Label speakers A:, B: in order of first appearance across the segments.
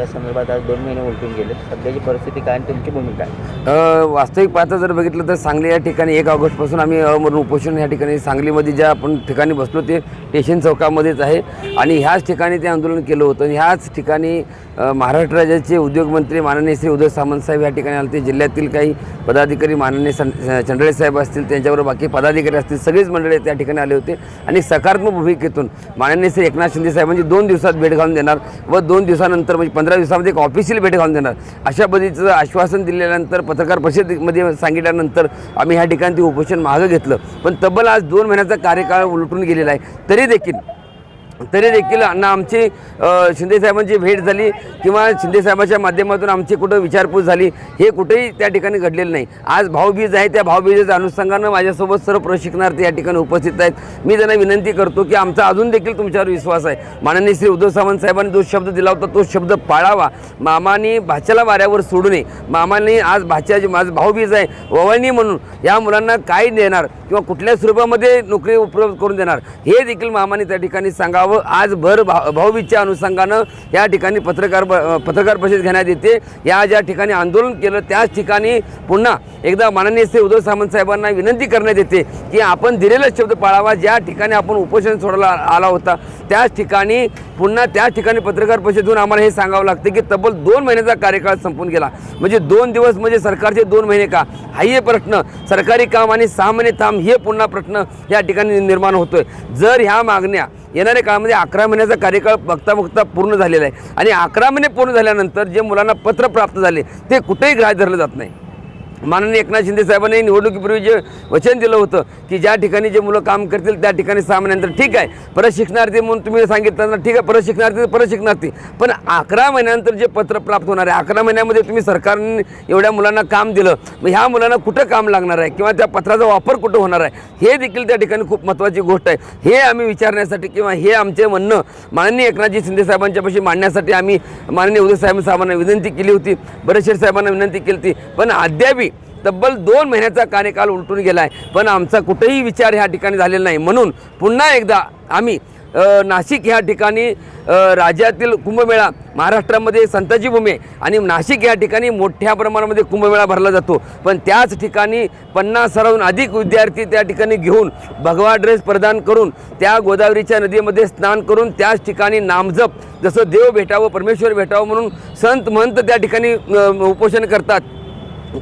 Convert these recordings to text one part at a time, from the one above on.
A: त्या संदर्भात आज दोन महिने उलटून गेले. सध्याची परिस्थिती काय आणि तुमची भूमिका
B: अ, वास्तविक पाहता जर बघितलं तर सांगली या ठिकाणी एक ऑगस्टपासून आम्ही अमरण उपोषण या ठिकाणी सांगलीमध्ये ज्या आपण ठिकाणी बसलो ते स्टेशन चौकामध्येच आहे. आणि ह्याच ठिकाणी ते आंदोलन केलं होतं. आणि ह्याच ठिकाणी अ, महाराष्ट्र राज्याचे उद्योगमंत्री माननीय श्री उदय सामंत साहेब या ठिकाणी आले होते. जिल्ह्यातील काही पदाधिकारी माननीय सं चंडळे साहेब असतील त्यांच्याबरोबर बाकी पदाधिकारी असतील सगळेच मंडळी त्या ठिकाणी आले होते. आणि सकारात्मक भूमिकेतून माननीय श्री एकनाथ शिंदे साहेबांची म्हणजे दोन दिवसात भेट घालून देणार व दोन दिवसानंतर म्हणजे पंधरा पंधरा दिवसामध्ये एक ऑफिशियल भेट घालून देणार. अशा पद्धतीचं आश्वासन दिल्यानंतर पत्रकार परिषदेमध्ये सांगितल्यानंतर आम्ही ह्या ठिकाणी ते उपोषण मागं घेतलं. पण तब्बल आज दोन महिन्याचा कार्यकाळ उलटून गेलेला आहे. तरी देखील तरी देखील अण्णा आमची शिंदेसाहेबांची भेट झाली किंवा शिंदेसाहेबाच्या माध्यमातून आमची कुठं विचारपूस झाली हे कुठेही त्या ठिकाणी घडलेलं नाही. आज भाऊबीज आहे त्या भाऊबीजेच्या अनुषंगानं माझ्यासोबत सर्व प्रशिक्षणार्थी या ठिकाणी उपस्थित आहेत. मी त्यांना विनंती करतो की आमचा अजून देखील तुमच्यावर विश्वास आहे. माननीय श्री उद्धव सावंत साहेबांनी जो शब्द दिला होता तो शब्द पाळावा. मामानी भाच्याला वाऱ्यावर सोडू नये. मामाने आज भाच्याची माझं भाऊबीज आहे ववळणी म्हणून या मुलांना काय देणार किंवा कुठल्या स्वरूपामध्ये नोकरी उपलब्ध करून देणार हे देखील मामाने त्या ठिकाणी सांगावं. आज भर भा भाऊबीजच्या अनुषंगानं या ठिकाणी पत्रकार ब- पत्रकार परिषद घेण्यात येते. या ज्या ठिकाणी आंदोलन केलं त्याच ठिकाणी पुन्हा एकदा माननीय श्री उद्धव सामंत साहेबांना विनंती करण्यात येते की आपण दिलेला शब्द पाळावा. ज्या ठिकाणी आपण उपोषण सोडायला आला होता त्याच ठिकाणी पुन्हा त्या ठिकाणी पत्रकार परिषदेतून आम्हाला हे सांगावं लागतं की तब्बल दोन महिन्याचा कार्यकाळ संपून गेला. म्हणजे दोन दिवस म्हणजे सरकारचे दोन महिने का? हाही हे प्रश्न. सरकारी काम आणि सहा महिने थांब हे पुन्हा प्रश्न या ठिकाणी निर्माण होतोय. जर ह्या मागण्या येणाऱ्या काळामध्ये अकरा महिन्याचा कार्यकाळ बघता बघता पूर्ण झालेला आहे आणि अकरा महिने पूर्ण झाल्यानंतर जे मुलांना पत्र प्राप्त झाले ते कुठेही ग्राह्य धरलं जात नाही. माननीय एकनाथ शिंदे साहेबांनी निवडणुकीपूर्वी जे वचन दिलं होतं की ज्या ठिकाणी जे मुलं काम करतील त्या ठिकाणी सहा महिन्यानंतर ठीक आहे. परत शिकणार्थी म्हणून तुम्ही सांगितलं ठीक आहे परत शिकणार्थी तर परत शिकणार्थी पण अकरा महिन्यानंतर जे पत्र प्राप्त होणार आहे अकरा महिन्यामध्ये तुम्ही सरकारने एवढ्या मुलांना काम दिलं मग ह्या मुलांना कुठं काम लागणार आहे किंवा त्या पत्राचा वापर कुठं होणार आहे हे देखील त्या ठिकाणी खूप महत्त्वाची गोष्ट आहे. हे आम्ही विचारण्यासाठी किंवा हे आमचे म्हणणं माननीय एकनाथजी शिंदे साहेबांच्यापाशी मांडण्यासाठी आम्ही माननीय उदय साहेब साहेबांना विनंती केली होती बरेचशे साहेबांना विनंती केली होती. पण अद्यापही तब्बल दोन महिन्याचा कार्यकाल उलटून गेला आहे पण आमचा कुठेही विचार ह्या ठिकाणी झालेला नाही. म्हणून पुन्हा एकदा आम्ही नाशिक ह्या ठिकाणी राज्यातील कुंभमेळा महाराष्ट्रामध्ये संताजी भूमी आहे आणि नाशिक या ठिकाणी मोठ्या प्रमाणामध्ये कुंभमेळा भरला जातो. पण त्याच ठिकाणी पन्नास पन्नासाहून अधिक विद्यार्थी त्या ठिकाणी घेऊन भगवा ड्रेस प्रदान करून त्या गोदावरीच्या नदीमध्ये स्नान करून त्याच ठिकाणी नामजप जसं देव भेटावं परमेश्वर भेटावं म्हणून संत महंत त्या ठिकाणी उपोषण करतात.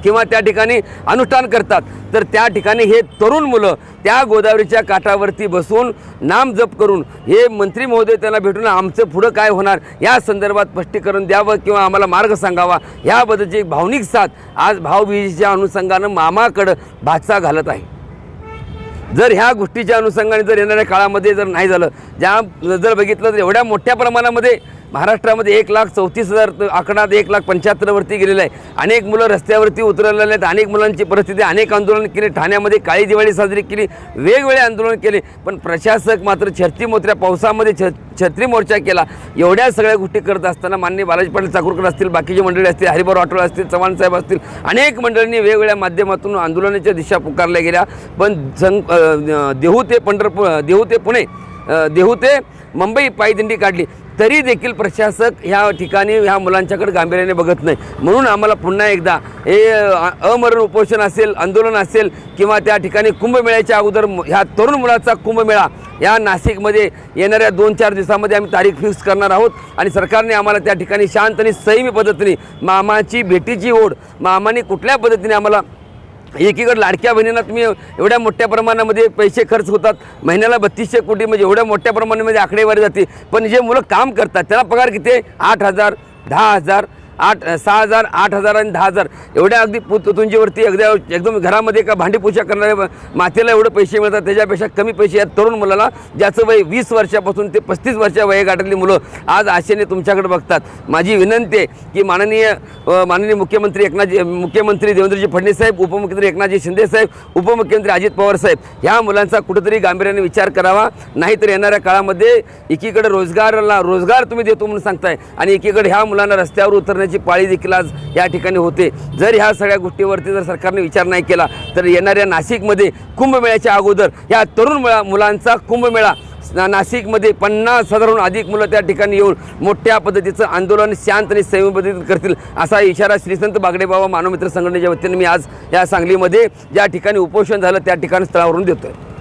B: किंवा त्या ठिकाणी अनुष्ठान करतात. तर त्या ठिकाणी हे तरुण मुलं त्या गोदावरीच्या काठावरती बसून नाम जप करून हे मंत्री महोदय त्यांना भेटून आमचं पुढं काय होणार या संदर्भात स्पष्टीकरण द्यावं किंवा आम्हाला मार्ग सांगावा याबद्दलची एक भावनिक साथ आज भाऊबीजेच्या अनुषंगानं मामाकडं भाचा घालत आहे. जर ह्या गोष्टीच्या अनुषंगाने जर येणाऱ्या काळामध्ये जर नाही झालं ज्या जर बघितलं तर एवढ्या मोठ्या प्रमाणामध्ये महाराष्ट्रामध्ये एक लाख चौतीस हजार आकडा एक लाख पंच्याहत्तरवरती गेलेला आहे. अनेक मुलं रस्त्यावरती उतरलेले आहेत अनेक मुलांची परिस्थिती अनेक आंदोलन केली. ठाण्यामध्ये काळी दिवाळी साजरी केली. वेगवेगळे आंदोलन केले. पण प्रशासक मात्र छत्री मोत्र्या पावसामध्ये छ छत्री मोर्चा केला. एवढ्या सगळ्या गोष्टी करत असताना माननीय बालाजी पाटील चाकूरकर असतील बाकीचे मंडळी असतील हरिभाऊ राठोड असतील चव्हाण साहेब असतील अनेक मंडळींनी वेगवेगळ्या माध्यमातून आंदोलनाच्या दिशा पुकारल्या गेल्या. पण सं देहू ते पंढरपूर देहू ते पुणे देहू ते मुंबई पायदिंडी काढली. तरी देखील प्रशासक ह्या ठिकाणी ह्या मुलांच्याकडे गांभीर्याने बघत नाही. म्हणून आम्हाला पुन्हा एकदा हे अमरण उपोषण असेल आंदोलन असेल किंवा त्या ठिकाणी कुंभमेळ्याच्या अगोदर ह्या तरुण मुलाचा कुंभमेळा या नाशिकमध्ये येणाऱ्या दोन चार दिवसामध्ये आम्ही तारीख फिक्स करणार आहोत आणि सरकारने आम्हाला त्या ठिकाणी शांत आणि संयमी पद्धतीने मामाची भेटीची ओढ मामाने कुठल्या पद्धतीने आम्हाला एकीकडे लाडक्या बहिणींना तुम्ही एवढ्या मोठ्या प्रमाणामध्ये पैसे खर्च होतात महिन्याला बत्तीसशे कोटी म्हणजे एवढ्या मोठ्या प्रमाणामध्ये आकडेवारी जाते. पण जे मुलं काम करतात त्याला पगार किती आहे? आठ हजार दहा हजार आठ सहा हजार आठ हजार आणि दहा हजार. एवढ्या अगदी पु तुंजीवरती अगदी एकदम घरामध्ये का भांडीपूजा करणाऱ्या मातेला एवढे पैसे मिळतात त्याच्यापेक्षा कमी पैसे या तरुण मुलाला ज्याचं वय वीस वर्षापासून ते पस्तीस वर्षा वयोगाठातली मुलं आज आशेने तुमच्याकडे बघतात. माझी विनंती आहे की माननीय माननीय मुख्यमंत्री एकनाथजी मुख्यमंत्री देवेंद्रजी फडणवीस साहेब उपमुख्यमंत्री एकनाथजी शिंदे साहेब उपमुख्यमंत्री अजित पवार साहेब ह्या मुलांचा कुठेतरी गांभीर्याने विचार करावा. नाहीतर येणाऱ्या काळामध्ये एकीकडे रोजगाराला रोजगार तुम्ही देतो म्हणून सांगताय आणि एकीकडे ह्या मुलांना रस्त्यावर करण्याची पाळी देखील आज या ठिकाणी होते. जर ह्या सगळ्या गोष्टीवरती जर सरकारने विचार नाही केला तर येणाऱ्या नाशिकमध्ये कुंभमेळ्याच्या अगोदर ह्या तरुण मुला मुलांचा कुंभमेळा ना- नाशिकमध्ये पन्नास हजारहून अधिक मुलं त्या ठिकाणी येऊन मोठ्या पद्धतीचं आंदोलन शांत आणि संयमी करतील असा इशारा श्री संत बागडे बाबा मानवमित्र संघटनेच्या वतीने मी आज या सांगलीमध्ये ज्या ठिकाणी उपोषण झालं त्या ठिकाणी स्थळावरून देतो आहे